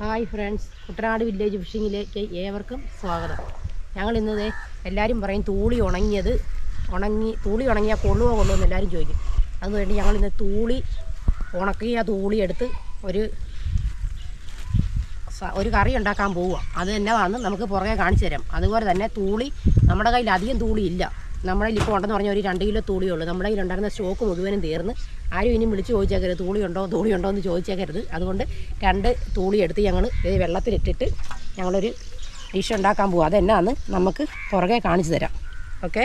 Hi friends. Kuttanad village ഫിഷിങ്ങിലേക്ക് ഏവർക്കും സ്വാഗതം. ഞങ്ങൾ ഇന്നത് എല്ലാവരും പറയും തൂളി ഉണങ്ങിയത് ഉണങ്ങി തൂളി ഉണങ്ങിയാൽ കൊള്ളുമോ കൊള്ളുമോ എന്ന് എല്ലാവരും ചോദിക്കും. അതുകൊണ്ട് ഞങ്ങൾ ഇന്ന് തൂളി ഉണക്കിയ തൂളി എടുത്ത് ഒരു ഒരു കറി ഉണ്ടാക്കാൻ പോവുക അത് എന്നതാണെന്ന് നമുക്ക് പുറകെ കാണിച്ചു തരാം. അതുപോലെ തന്നെ തൂളി നമ്മുടെ കയ്യിൽ അധികം തൂളി ഇല്ല. നമ്മുടെ ഇപ്പോൾ ഉണ്ടെന്ന് പറഞ്ഞാൽ ഒരു രണ്ട് കിലോ തൂളിയേ ഉള്ളൂ. നമ്മുടെ കയ്യിലുണ്ടായിരുന്ന സ്റ്റോക്ക് മുഴുവനും തീർന്ന് ആരും ഇനി വിളിച്ച് ചോദിച്ചേക്കരുത്. തൂളി ഉണ്ടോ തൂളി ഉണ്ടോ എന്ന് ചോദിച്ചേക്കരുത്. അതുകൊണ്ട് രണ്ട് തൂളി എടുത്ത് ഞങ്ങൾ ഇത് വെള്ളത്തിലിട്ടിട്ട് ഞങ്ങളൊരു ഡിഷ് ഉണ്ടാക്കാൻ പോകും അതെന്നാന്ന് നമുക്ക് പുറകെ കാണിച്ചു തരാം. ഓക്കെ?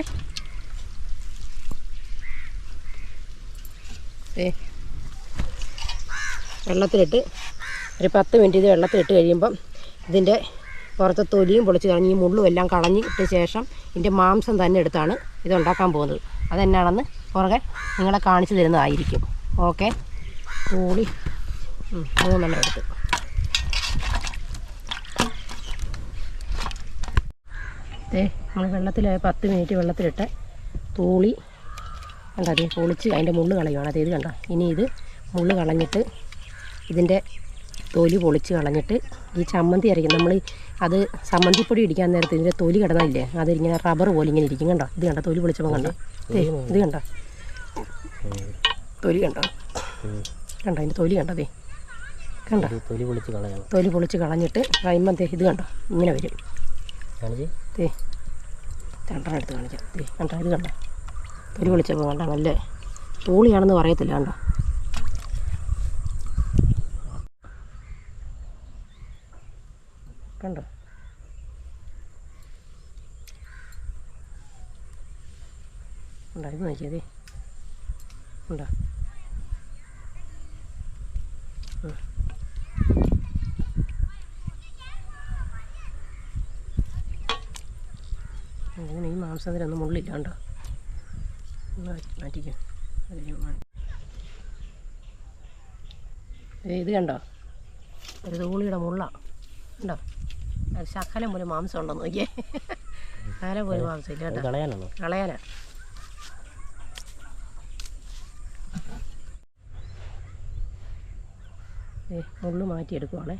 വെള്ളത്തിലിട്ട് ഒരു പത്ത് മിനിറ്റ് ഇത് വെള്ളത്തിലിട്ട് കഴിയുമ്പം ഇതിന്റെ പുറത്തെ തൊലിയും പൊളിച്ച് കളഞ്ഞ് ഈ മുള്ളും എല്ലാം കളഞ്ഞിട്ട് ശേഷം ഇതിന്റെ മാംസം തന്നെ എടുത്താണ് ഇതുണ്ടാക്കാൻ പോകുന്നത്. അതെന്നാണെന്ന് പുറകെ നിങ്ങളെ കാണിച്ചു തരുന്നതായിരിക്കും. ഓക്കെ? കൂടി മൂന്നെണ്ണം എടുത്ത്. ഏ നമ്മൾ വെള്ളത്തിൽ പത്ത് മിനിറ്റ് വെള്ളത്തിലിട്ട് തൂളി കണ്ടോ അത് പൊളിച്ച് അതിന്റെ മുള്ള് കളയുവാണ്. അതേത് കണ്ടോ? ഇനി ഇത് മുള്ള് കളഞ്ഞിട്ട് ഇതിന്റെ തൊലി പൊളിച്ച് കളഞ്ഞിട്ട് ഈ ചമ്മന്തി അരയ്ക്കും നമ്മൾ അത് സമ്മന്തിപ്പൊടി ഇടിക്കാൻ നേരത്തെ ഇതിന്റെ തൊലി കിടന്നില്ലേ അതിങ്ങനെ റബ്ബർ പോലെ ഇങ്ങനെ ഇരിക്കും കണ്ടോ? ഇത് കണ്ടോ? തൊലി പൊളിച്ചപ്പോൾ കണ്ടോ? ഇത് കണ്ടോ? തൊലി കണ്ടോ? കണ്ടോ? അതിന്റെ തൊലി കണ്ടതേ കണ്ടോ? തൊലി പൊളിച്ച് കളയണം. തൊലി പൊളിച്ച് കളഞ്ഞിട്ട് കഴിയുമ്പം ഇത് കണ്ടോ? ഇങ്ങനെ വരും. തേ രണ്ടെണ്ണം എടുത്ത് കാണിക്കാം. ദേ കണ്ടോ? ഇത് കണ്ടോ? തൊലി പൊളിച്ചപ്പോൾ കണ്ടോ? നല്ല തൂളിയാണെന്ന് പറയത്തില്ല കണ്ടോ? കണ്ടോ? ഉണ്ടോ? ഇത് നോക്കിയതേ. ഉണ്ടോ. അങ്ങനെ ഈ മാംസത്തിനൊന്നും മുള്ളില്ല കണ്ടോ? മാറ്റിക്കും. ഇത് കണ്ടോ? ഒരു തൂളിയുടെ മുള്ള. അത് ശകലം പോലെ മാംസം ഉണ്ടോ നോക്കിയേ? ശകലം പോലെ മാംസം ഇല്ല കേട്ടോ. കളയാനാണ്? കളയാനാ. ഏ മുള്ളു മാറ്റിയെടുക്കുവാണേ.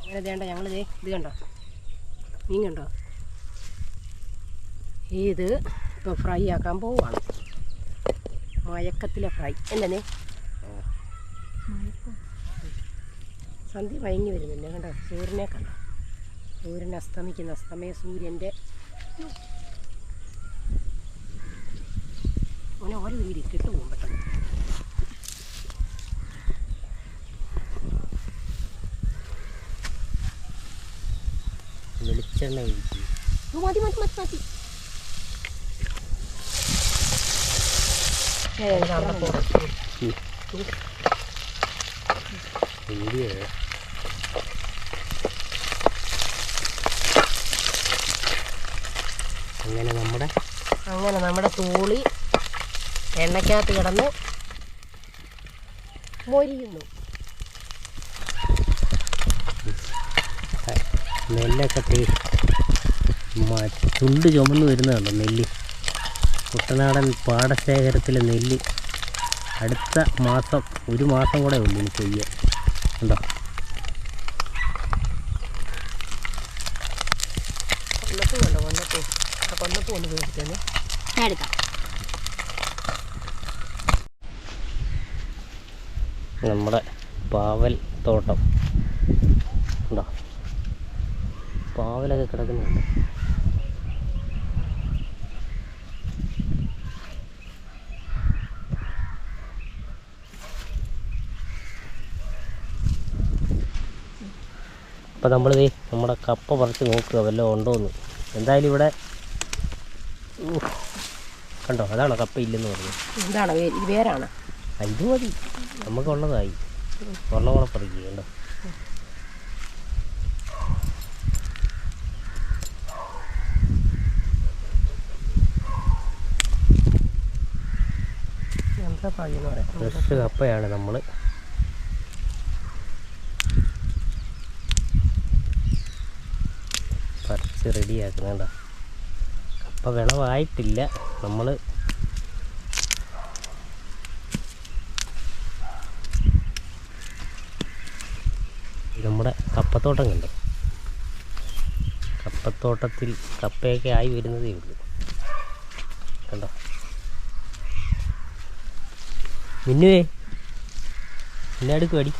അങ്ങനെ വേണ്ട ഞങ്ങൾ ഇത് കണ്ടോ? മീൻ കണ്ടോ? ഇത് ഇപ്പോൾ ഫ്രൈ ആക്കാൻ പോവാണ്. മയക്കത്തിലെ ഫ്രൈ എന്നെ സന്ധ്യ മയങ്ങി വരുന്നില്ല? കണ്ടോ? സൂര്യനെ കണ്ടോ? സൂര്യൻ അസ്തമിക്കുന്ന. അസ്തമയ സൂര്യന്റെ അങ്ങനെ ഓരോ വീട് കിട്ടുപോകും പെട്ടെന്ന് വെളിച്ചെണ്ണ മതി മതി മതി മതി ഏ, ഇത് അവിടെ പോകാം. വീഡിയോ അങ്ങനെ നമ്മുടെ അങ്ങനെ നമ്മുടെ തൂളി എണ്ണയ്ക്കകത്ത് കിടന്ന് മൊരിയുന്നു. നെല്ലൊക്കെ തേ ചുണ്ട് ചുമന്ന് വരുന്നതുണ്ടോ നെല്ല്. കുട്ടനാടൻ പാടശേഖരത്തിലെ നെല്ല് അടുത്ത മാസം ഒരു മാസം കൂടെ ഉള്ളൂ ഇനി ചെയ്യാൻ ഉണ്ടോ നമ്മുടെ പാവൽ തോട്ടം. ഉണ്ടോ പാവലൊക്കെ കിടക്കുന്നുണ്ട്. അപ്പോൾ നമ്മൾ നമ്മുടെ കപ്പ പറിച്ച് നോക്കുക വല്ലതും ഉണ്ടോയെന്ന് എന്തായാലും ഇവിടെ കണ്ടോ? അതാണ് കപ്പ ഇല്ലെന്ന് പറഞ്ഞു എന്താണ് വേ ഇത് വേരാണ്. ഇത് മതി. നമുക്കുള്ളതായി കൂടെ പറിക്കുക കണ്ടോ? ഫ്രഷ് കപ്പയാണ് നമ്മൾ പറിച്ച് റെഡിയാക്കുന്നുണ്ട കപ്പ വിളവായിട്ടില്ല. നമ്മൾ നമ്മുടെ കപ്പത്തോട്ടം കണ്ടു? കപ്പത്തോട്ടത്തിൽ കപ്പയൊക്കെ ആയി വരുന്നതേ ഉള്ളൂ. കണ്ടോ? മിന്നുവേ എന്നെ പടി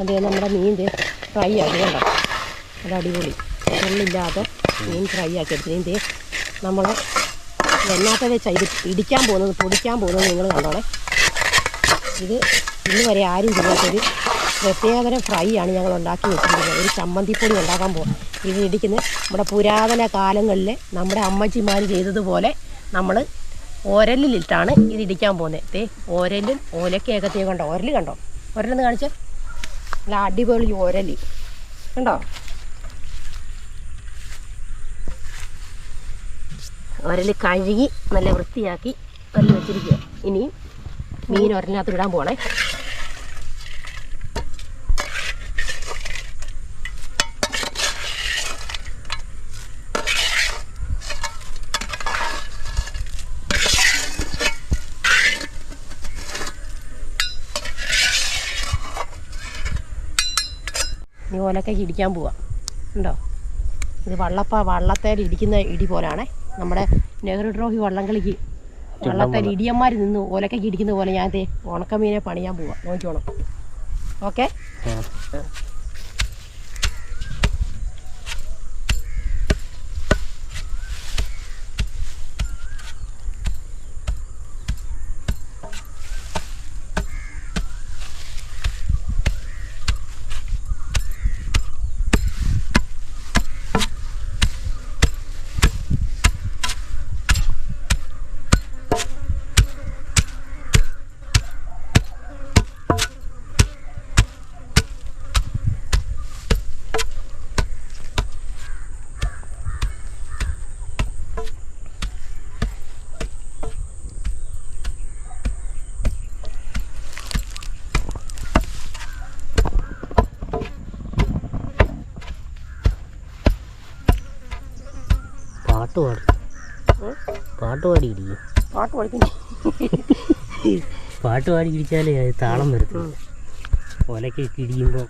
അതെ നമ്മുടെ മീൻ ദേ ഫ്രൈ കണ്ടോ അത് അടിപൊളി. ഉള്ളില്ലാതെ മീൻ ഫ്രൈ ആക്കി എടുത്തു. ഇതേ നമ്മൾ എണ്ണാത്ത വെച്ചാൽ ഇത് ഇടിക്കാൻ പോകുന്നത് പൊടിക്കാൻ പോകുന്നത് നിങ്ങൾ കണ്ടോളെ ഇത് ഇന്ന് വരെ ആരും ചെയ്യാത്തൊരു പ്രത്യേകതരം ഫ്രൈ ആണ് ഞങ്ങൾ ഉണ്ടാക്കി വെച്ചിരിക്കുന്നത്. ഒരു ചമ്മന്തിപ്പൊടി ഉണ്ടാക്കാൻ പോകും ഇത് ഇടിക്കുന്ന നമ്മുടെ പുരാതന കാലങ്ങളിൽ നമ്മുടെ അമ്മച്ചിമാർ ചെയ്തതുപോലെ നമ്മൾ ഓരലിലിട്ടാണ് ഇത് ഇടിക്കാൻ പോകുന്നത്. ദേ ഓരലും ഓലക്കയൊക്കെ തീ കണ്ടോ? ഓരൽ കണ്ടോ? ഓരലെന്ന് കാണിച്ചേ? നല്ല അടിപൊളി ഒരലി കണ്ടോ? ഒരൽ കഴുകി നല്ല വൃത്തിയാക്കി നല്ല വെച്ചിരിക്കുക ഇനിയും മീൻ ഒരലിനകത്ത് ഇടാൻ പോണേ. ഇനി ഓലൊക്കെ ഇടിക്കാൻ പോവാം. ഉണ്ടോ ഇത് വള്ളപ്പ വള്ളത്തേൽ ഇടിക്കുന്ന ഇടി പോലാണേ. നമ്മുടെ നെഹ്റു ട്രോഫി വള്ളംകളിക്ക് വള്ളത്തെ ഇടിയന്മാർ നിന്ന് ഓലക്കൊക്കെ ഇടിക്കുന്ന പോലെ ഞാൻ ദേ ഉണക്കമീനെ പണിയാൻ പോവാം. നോക്കിക്കോണം. ഓക്കെ ആ. പാട്ട് പാടി പാട്ട് പാടി ഇടിക്കും പാട്ട് പാടി ഇടിച്ചാലേ അത് താളം വരത്തില്ല ഒലക്കെ കിടിയുമ്പോ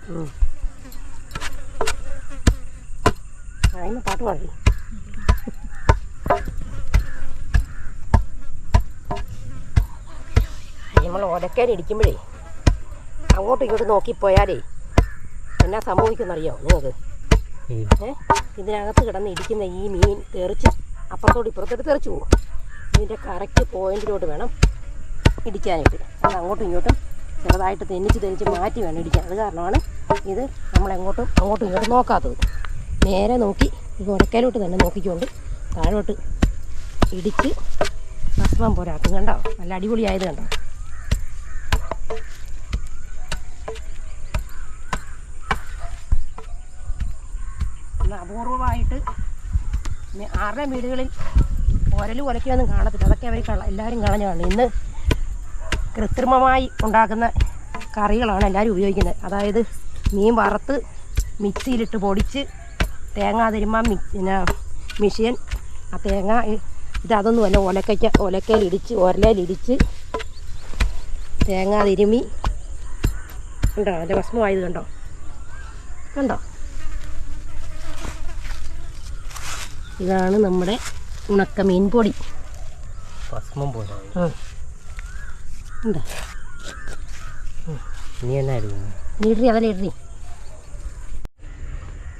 പാട്ട് പാടി നമ്മൾ അങ്ങോട്ടും ഇങ്ങോട്ടും നോക്കിപ്പോയാലേ എന്നാ സംഭവിക്കുന്നറിയോ നിങ്ങൾക്ക്? ഏ? ഇതിനകത്ത് കിടന്ന് ഇടിക്കുന്ന ഈ മീൻ തെറിച്ച് അപ്പുറത്തോട്ട് ഇപ്പുറത്തോട്ട് തെറിച്ചു പോകും ഇതിന്റെ കറക്റ്റ് പോയിന്റിലോട്ട് വേണം ഇടിക്കാനായിട്ട്. അത് അങ്ങോട്ടും ഇങ്ങോട്ടും ചെറുതായിട്ട് തെന്നിച്ച് തെന്നിച്ച് മാറ്റി വേണം ഇടിക്കാൻ. അത് കാരണമാണ് ഇത് നമ്മൾ എങ്ങോട്ടും അങ്ങോട്ടും ഇങ്ങോട്ടും നോക്കാത്തത്. നേരെ നോക്കി ഈ ഉടക്കയിലോട്ട് തന്നെ നോക്കിക്കൊണ്ട് താഴോട്ട് ഇടിച്ച് ഭക്ഷണം പോരാക്കും കണ്ടോ? നല്ല അടിപൊളിയായത് കണ്ടോ? അപൂർവമായിട്ട് ആരുടെ വീടുകളിൽ ഒരലും ഒലക്കൊന്നും കാണത്തില്ല. അതൊക്കെ അവർ കള എല്ലാവരും കളഞ്ഞാണ് ഇന്ന് കൃത്രിമമായി ഉണ്ടാക്കുന്ന കറികളാണ് എല്ലാവരും ഉപയോഗിക്കുന്നത്. അതായത് മീൻ വറുത്ത് മിക്സിയിലിട്ട് പൊടിച്ച് തേങ്ങ തിരുമ്മാൻ മി പിന്നെ മിഷീൻ ആ തേങ്ങ ഇത് അതൊന്നുമല്ല ഒലക്കയ്ക്ക ഒലക്കയിലിടിച്ച് ഒരലയിലിടിച്ച് തേങ്ങ തിരുമി ഉണ്ടോ അതിന്റെ ഭസ്മമായത് കണ്ടോ? കണ്ടോ? ഇതാണ് നമ്മുടെ ഉണക്ക മീൻ പൊടി. ഭസ്മം പോലെ ആ. ഉണ്ടോ? നീ എന്നാ ഇടറി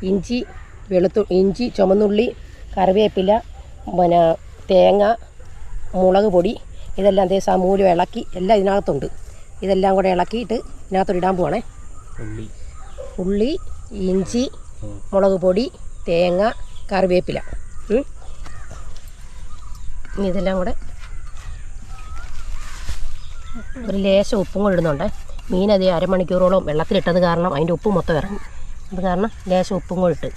ഇഞ്ചി വെളുത്തു ഇഞ്ചി ചുമന്നുള്ളി കറിവേപ്പില പിന്നെ തേങ്ങ മുളക് പൊടി ഇതെല്ലാം അതേ സമൂലം ഇളക്കി എല്ലാം ഇതിനകത്തുണ്ട്. ഇതെല്ലാം കൂടെ ഇളക്കിയിട്ട് ഇതിനകത്തോട്ട് ഇടാൻ പോവാണേ. ഉള്ളി. ഉള്ളി ഇഞ്ചി. മുളക് പൊടി തേങ്ങ കറിവേപ്പില. ഇനി ഇതെല്ലാം കൂടെ ഒരു ലേശം ഉപ്പും കൂടെ ഇടുന്നുണ്ട്. മീൻ അത് അരമണിക്കൂറോളം വെള്ളത്തിലിട്ടത് കാരണം അതിന്റെ ഉപ്പ് മൊത്തം ഇറങ്ങി. അത് കാരണം ലേശം ഉപ്പും കൂടെ ഇട്ട്.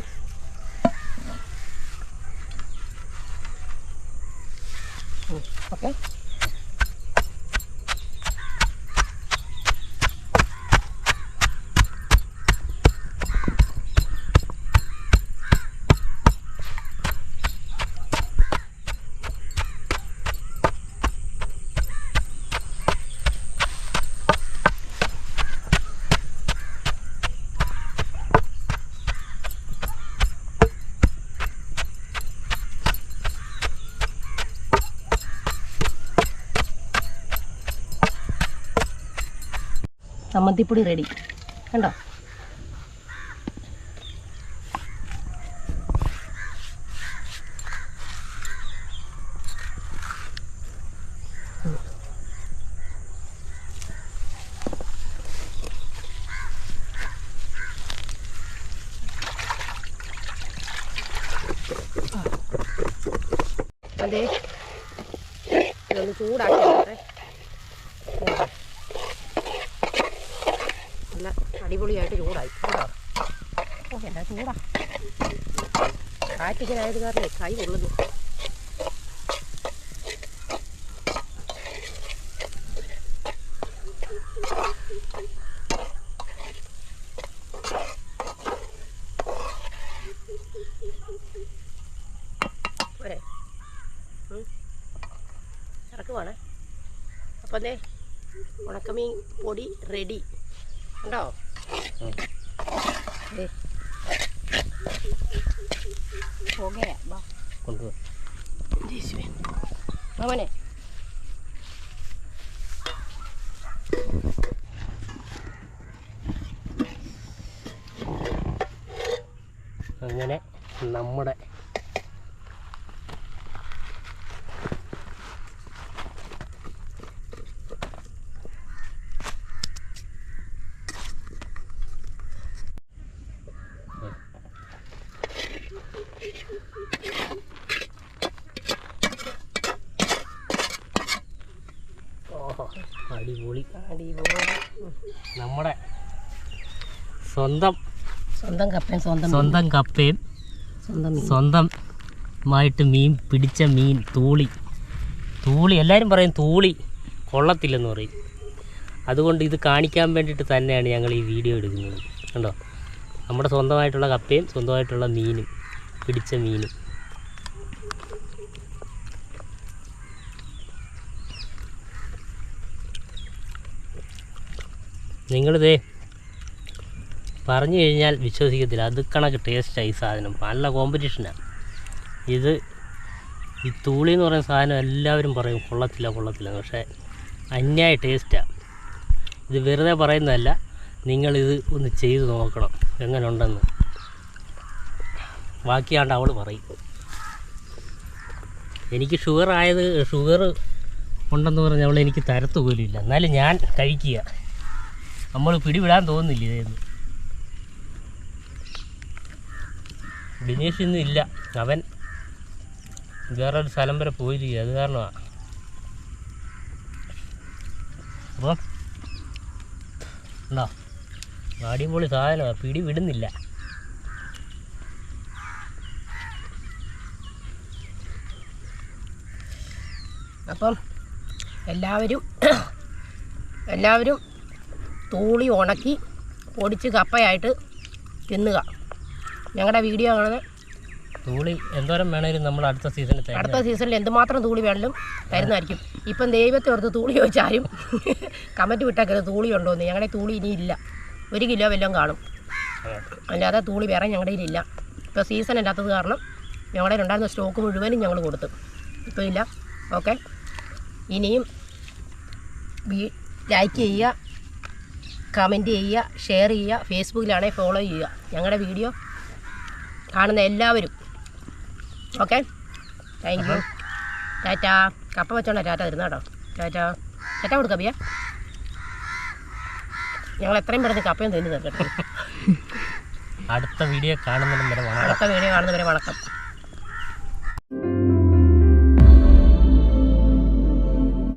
ഓക്കെ. ചമ്മന്തിപ്പൊടി റെഡി കണ്ടോ അതെ ഇതൊന്ന് ചൂടാക്കി എടുക്കട്ടെ. നല്ല അടിപൊളിയായിട്ട് ചൂടായി കേട്ടോ ഓ എന്നാ ചൂടാ. കാറ്റിങ്ങനെ ആയത് കാരണം കൈ കൊള്ളുന്നു പോരെ. ഇറക്കുവാണേ അപ്പം ദേ ഉണക്കമീൻ പൊടി റെഡി. ഉണ്ടോ. പുകയാ, വാ. കൊണ്ടുപോ യേശുവേ. മാമനെ അങ്ങനെ നമ്മുടെ ഓഹോ അടിപൊളി അടിപൊളി ഉം. നമ്മുടെ സ്വന്തം സ്വന്തം കപ്പൻ സ്വന്തം സ്വന്തം കപ്പയും സ്വന്തം സ്വന്തമായിട്ട് മീൻ പിടിച്ച മീൻ തൂളി. തൂളി എല്ലാവരും പറയും തൂളി കൊള്ളത്തില്ലെന്ന് പറയും. അതുകൊണ്ട് ഇത് കാണിക്കാൻ വേണ്ടിയിട്ട് തന്നെയാണ് ഞങ്ങൾ ഈ വീഡിയോ എടുക്കുന്നത്. കണ്ടോ? നമ്മുടെ സ്വന്തമായിട്ടുള്ള കപ്പയും സ്വന്തമായിട്ടുള്ള മീനും പിടിച്ച മീനും. നിങ്ങളിതേ പറഞ്ഞു കഴിഞ്ഞാൽ വിശ്വസിക്കത്തില്ല. അത് കണക്ക് ടേസ്റ്റായി ഈ സാധനം. നല്ല കോമ്പറ്റീഷനാണ് ഇത് ഈ തൂളി എന്ന് പറയുന്ന സാധനം എല്ലാവരും പറയും കൊള്ളത്തില്ല കൊള്ളത്തില്ല. പക്ഷേ അന്യായ ടേസ്റ്റാണ് ഇത് വെറുതെ പറയുന്നതല്ല നിങ്ങളിത് ഒന്ന് ചെയ്ത് നോക്കണം. എങ്ങനെ ഉണ്ടെന്ന് ബാക്കിയാണ്ട് അവൾ പറയും. എനിക്ക് ഷുഗർ ആയത് ഷുഗർ ഉണ്ടെന്ന് പറഞ്ഞ് അവൾ എനിക്ക് തരത്തുപോലും ഇല്ല. എന്നാലും ഞാൻ കഴിക്കുക. നമ്മൾ പിടിവിടാൻ തോന്നുന്നില്ല ഇതെന്ന് ബിനീഷ് ഇന്നും ഇല്ല. അവൻ വേറൊരു സ്ഥലം വരെ പോയിരിക്കുക അത് കാരണമാണ് അപ്പം ഉണ്ടോ? അടിപൊളി സാധനമാണ് പിടി വിടുന്നില്ല അപ്പം എല്ലാവരും എല്ലാവരും തൂളി ഉണക്കി പൊടിച്ച് കപ്പയായിട്ട് തിന്നുക. ഞങ്ങളുടെ വീഡിയോ കാണുന്ന തൂളി എന്തോരം വേണേലും നമ്മൾ അടുത്ത സീസണിൽ അടുത്ത സീസണിൽ എന്തുമാത്രം തൂളി വേണമെങ്കിലും തരുന്നതായിരിക്കും. ഇപ്പം ദൈവത്തെ ഓർത്ത് തൂളി ചോദിച്ചാലും കമന്റ് വിട്ടേക്കരുത് തൂളി ഉണ്ടോ എന്ന്. ഞങ്ങളുടെ തൂളി ഇനിയില്ല ഒരു കിലോ വല്ലതും കാണും. അല്ലാതെ തൂളി വേറെ ഞങ്ങളുടെ കയ്യിലില്ല ഇപ്പോൾ സീസൺ അല്ലാത്തത് കാരണം ഞങ്ങളുടെ ഉണ്ടായിരുന്ന സ്റ്റോക്ക് മുഴുവനും ഞങ്ങൾ കൊടുത്തു. ഇപ്പോൾ ഇല്ല. ഓക്കെ ഇനിയും ലൈക്ക് ചെയ്യുക. കമന്റ് ചെയ്യുക ഷെയർ ചെയ്യുക ഫേസ്ബുക്കിലാണെങ്കിൽ ഫോളോ ചെയ്യുക. ഞങ്ങളുടെ വീഡിയോ കാണുന്ന എല്ലാവരും. ഓക്കെ താങ്ക് യു ടാറ്റ കപ്പ വെച്ചോണ്ട ടാറ്റ തരുന്ന കേട്ടോ. ടാറ്റ ടാറ്റ കൊടുക്കാം ബിയ ഞങ്ങൾ എത്രയും പെട്ടെന്ന് കപ്പയും തിന്നു തീർക്കട്ടെ. അടുത്ത വീഡിയോ കാണുന്നവരെ അടുത്ത വീഡിയോ കാണുന്നവരെ വണക്കം.